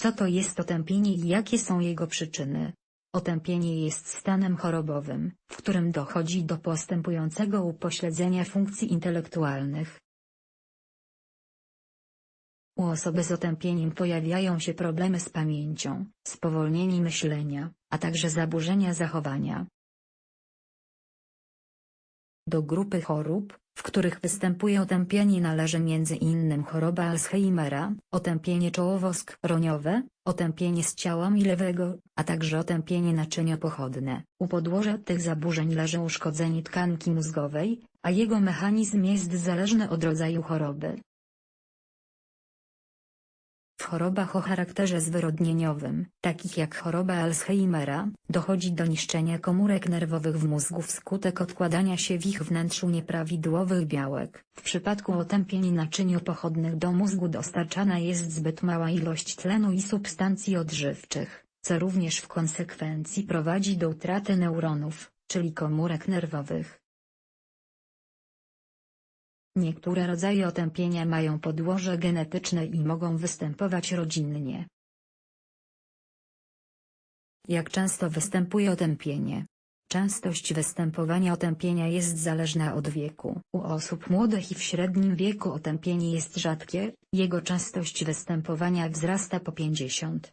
Co to jest otępienie i jakie są jego przyczyny? Otępienie jest stanem chorobowym, w którym dochodzi do postępującego upośledzenia funkcji intelektualnych. U osoby z otępieniem pojawiają się problemy z pamięcią, spowolnienie myślenia, a także zaburzenia zachowania. Do grupy chorób, w których występuje otępienie należy między innym choroba Alzheimera, otępienie czołowo-skroniowe, otępienie z ciałami lewego, a także otępienie naczynia pochodne. U podłoża tych zaburzeń leży uszkodzenie tkanki mózgowej, a jego mechanizm jest zależny od rodzaju choroby. W chorobach o charakterze zwyrodnieniowym, takich jak choroba Alzheimera, dochodzi do niszczenia komórek nerwowych w mózgu wskutek odkładania się w ich wnętrzu nieprawidłowych białek. W przypadku otępień naczyniu pochodnych do mózgu dostarczana jest zbyt mała ilość tlenu i substancji odżywczych, co również w konsekwencji prowadzi do utraty neuronów, czyli komórek nerwowych. Niektóre rodzaje otępienia mają podłoże genetyczne i mogą występować rodzinnie. Jak często występuje otępienie? Częstość występowania otępienia jest zależna od wieku. U osób młodych i w średnim wieku otępienie jest rzadkie, jego częstość występowania wzrasta po 50.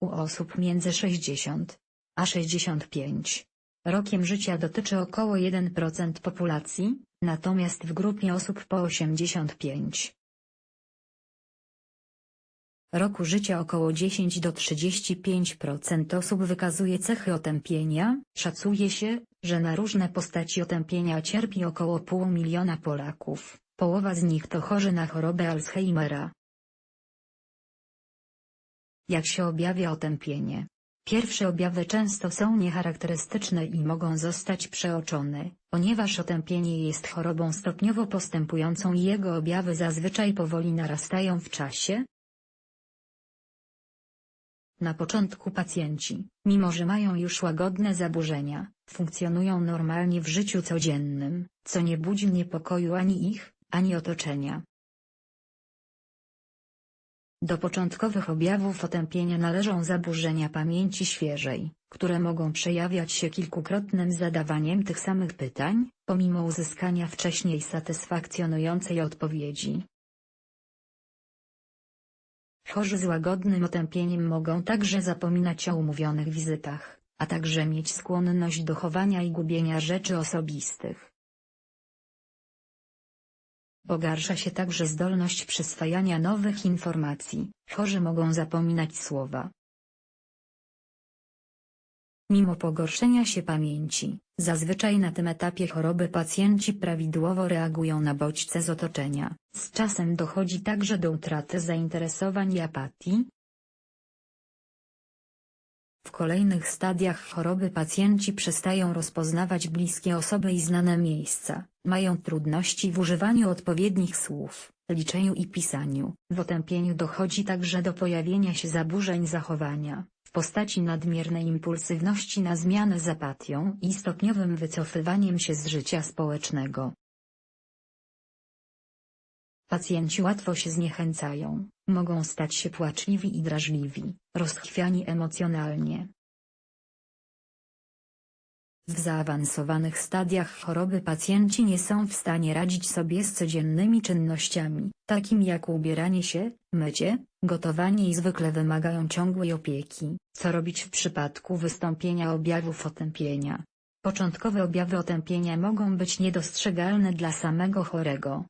U osób między 60 a 65 rokiem życia dotyczy około 1% populacji, natomiast w grupie osób po 85 roku życia około 10 do 35% osób wykazuje cechy otępienia. Szacuje się, że na różne postaci otępienia cierpi około pół miliona Polaków, połowa z nich to chorzy na chorobę Alzheimera. Jak się objawia otępienie? Pierwsze objawy często są niecharakterystyczne i mogą zostać przeoczone, ponieważ otępienie jest chorobą stopniowo postępującą i jego objawy zazwyczaj powoli narastają w czasie. Na początku pacjenci, mimo że mają już łagodne zaburzenia, funkcjonują normalnie w życiu codziennym, co nie budzi niepokoju ani ich, ani otoczenia. Do początkowych objawów otępienia należą zaburzenia pamięci świeżej, które mogą przejawiać się kilkukrotnym zadawaniem tych samych pytań, pomimo uzyskania wcześniej satysfakcjonującej odpowiedzi. Chorzy z łagodnym otępieniem mogą także zapominać o umówionych wizytach, a także mieć skłonność do chowania i gubienia rzeczy osobistych. Pogarsza się także zdolność przyswajania nowych informacji, chorzy mogą zapominać słowa. Mimo pogorszenia się pamięci, zazwyczaj na tym etapie choroby pacjenci prawidłowo reagują na bodźce z otoczenia. Z czasem dochodzi także do utraty zainteresowań i apatii, w kolejnych stadiach choroby pacjenci przestają rozpoznawać bliskie osoby i znane miejsca, mają trudności w używaniu odpowiednich słów, liczeniu i pisaniu. W otępieniu dochodzi także do pojawienia się zaburzeń zachowania, w postaci nadmiernej impulsywności na zmianę z apatią i stopniowym wycofywaniem się z życia społecznego. Pacjenci łatwo się zniechęcają, mogą stać się płaczliwi i drażliwi, rozchwiani emocjonalnie. W zaawansowanych stadiach choroby pacjenci nie są w stanie radzić sobie z codziennymi czynnościami, takimi jak ubieranie się, mycie, gotowanie i zwykle wymagają ciągłej opieki. Co robić w przypadku wystąpienia objawów otępienia? Początkowe objawy otępienia mogą być niedostrzegalne dla samego chorego,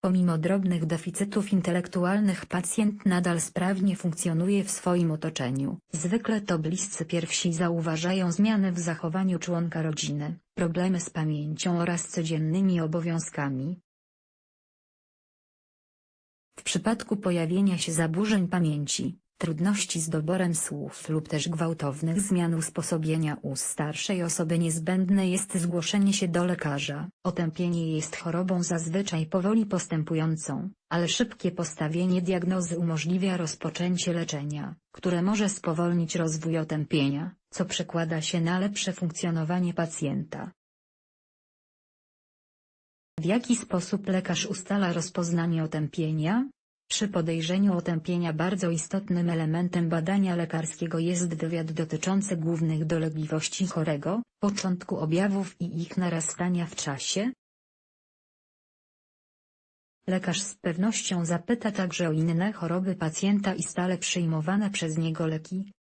Pomimo drobnych deficytów intelektualnych pacjent nadal sprawnie funkcjonuje w swoim otoczeniu. Zwykle to bliscy pierwsi zauważają zmiany w zachowaniu członka rodziny, problemy z pamięcią oraz codziennymi obowiązkami. W przypadku pojawienia się zaburzeń pamięci, trudności z doborem słów lub też gwałtownych zmian usposobienia u starszej osoby niezbędne jest zgłoszenie się do lekarza. Otępienie jest chorobą zazwyczaj powoli postępującą, ale szybkie postawienie diagnozy umożliwia rozpoczęcie leczenia, które może spowolnić rozwój otępienia, co przekłada się na lepsze funkcjonowanie pacjenta. W jaki sposób lekarz ustala rozpoznanie otępienia? Przy podejrzeniu otępienia bardzo istotnym elementem badania lekarskiego jest wywiad dotyczący głównych dolegliwości chorego, początku objawów i ich narastania w czasie. Lekarz z pewnością zapyta także o inne choroby pacjenta i stale przyjmowane przez niego leki.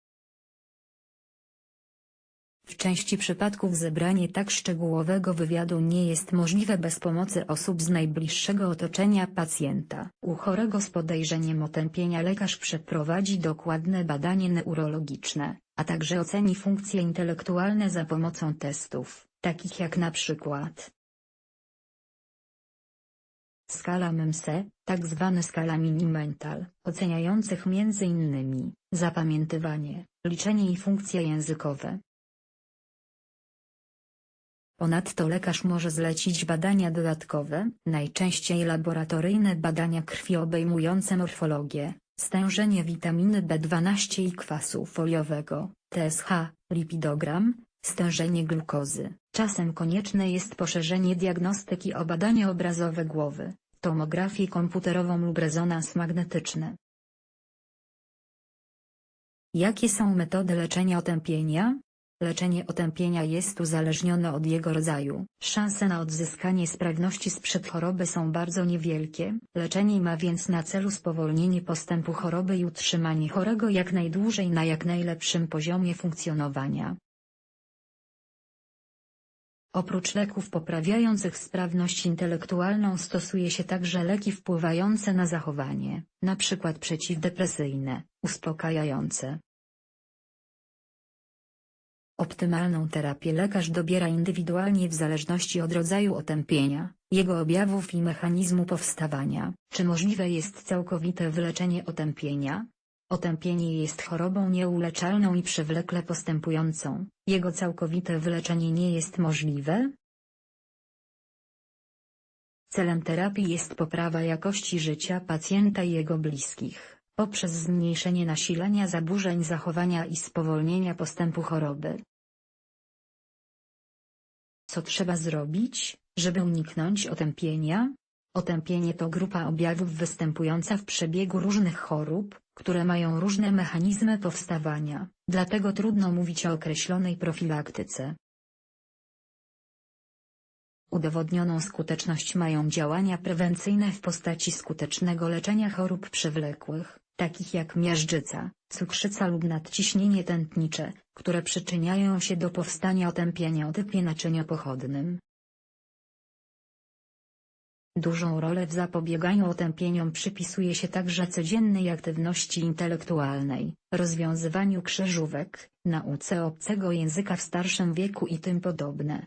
W części przypadków zebranie tak szczegółowego wywiadu nie jest możliwe bez pomocy osób z najbliższego otoczenia pacjenta. U chorego z podejrzeniem otępienia lekarz przeprowadzi dokładne badanie neurologiczne, a także oceni funkcje intelektualne za pomocą testów, takich jak na przykład skala MEMSE, tak zwane skala mini-mental, oceniających m.in. zapamiętywanie, liczenie i funkcje językowe. Ponadto lekarz może zlecić badania dodatkowe, najczęściej laboratoryjne badania krwi obejmujące morfologię, stężenie witaminy B12 i kwasu foliowego, TSH, lipidogram, stężenie glukozy. Czasem konieczne jest poszerzenie diagnostyki o badania obrazowe głowy, tomografię komputerową lub rezonans magnetyczny. Jakie są metody leczenia otępienia? Leczenie otępienia jest uzależnione od jego rodzaju. Szanse na odzyskanie sprawności sprzed choroby są bardzo niewielkie, leczenie ma więc na celu spowolnienie postępu choroby i utrzymanie chorego jak najdłużej na jak najlepszym poziomie funkcjonowania. Oprócz leków poprawiających sprawność intelektualną stosuje się także leki wpływające na zachowanie, np. przeciwdepresyjne, uspokajające. Optymalną terapię lekarz dobiera indywidualnie w zależności od rodzaju otępienia, jego objawów i mechanizmu powstawania. Czy możliwe jest całkowite wyleczenie otępienia? Otępienie jest chorobą nieuleczalną i przewlekle postępującą, jego całkowite wyleczenie nie jest możliwe. Celem terapii jest poprawa jakości życia pacjenta i jego bliskich, poprzez zmniejszenie nasilenia zaburzeń zachowania i spowolnienia postępu choroby. Co trzeba zrobić, żeby uniknąć otępienia? Otępienie to grupa objawów występująca w przebiegu różnych chorób, które mają różne mechanizmy powstawania, dlatego trudno mówić o określonej profilaktyce. Udowodnioną skuteczność mają działania prewencyjne w postaci skutecznego leczenia chorób przewlekłych, takich jak miażdżyca, cukrzyca lub nadciśnienie tętnicze, które przyczyniają się do powstania otępienia o typie naczyniopochodnym. Dużą rolę w zapobieganiu otępieniom przypisuje się także codziennej aktywności intelektualnej, rozwiązywaniu krzyżówek, nauce obcego języka w starszym wieku i tym podobne.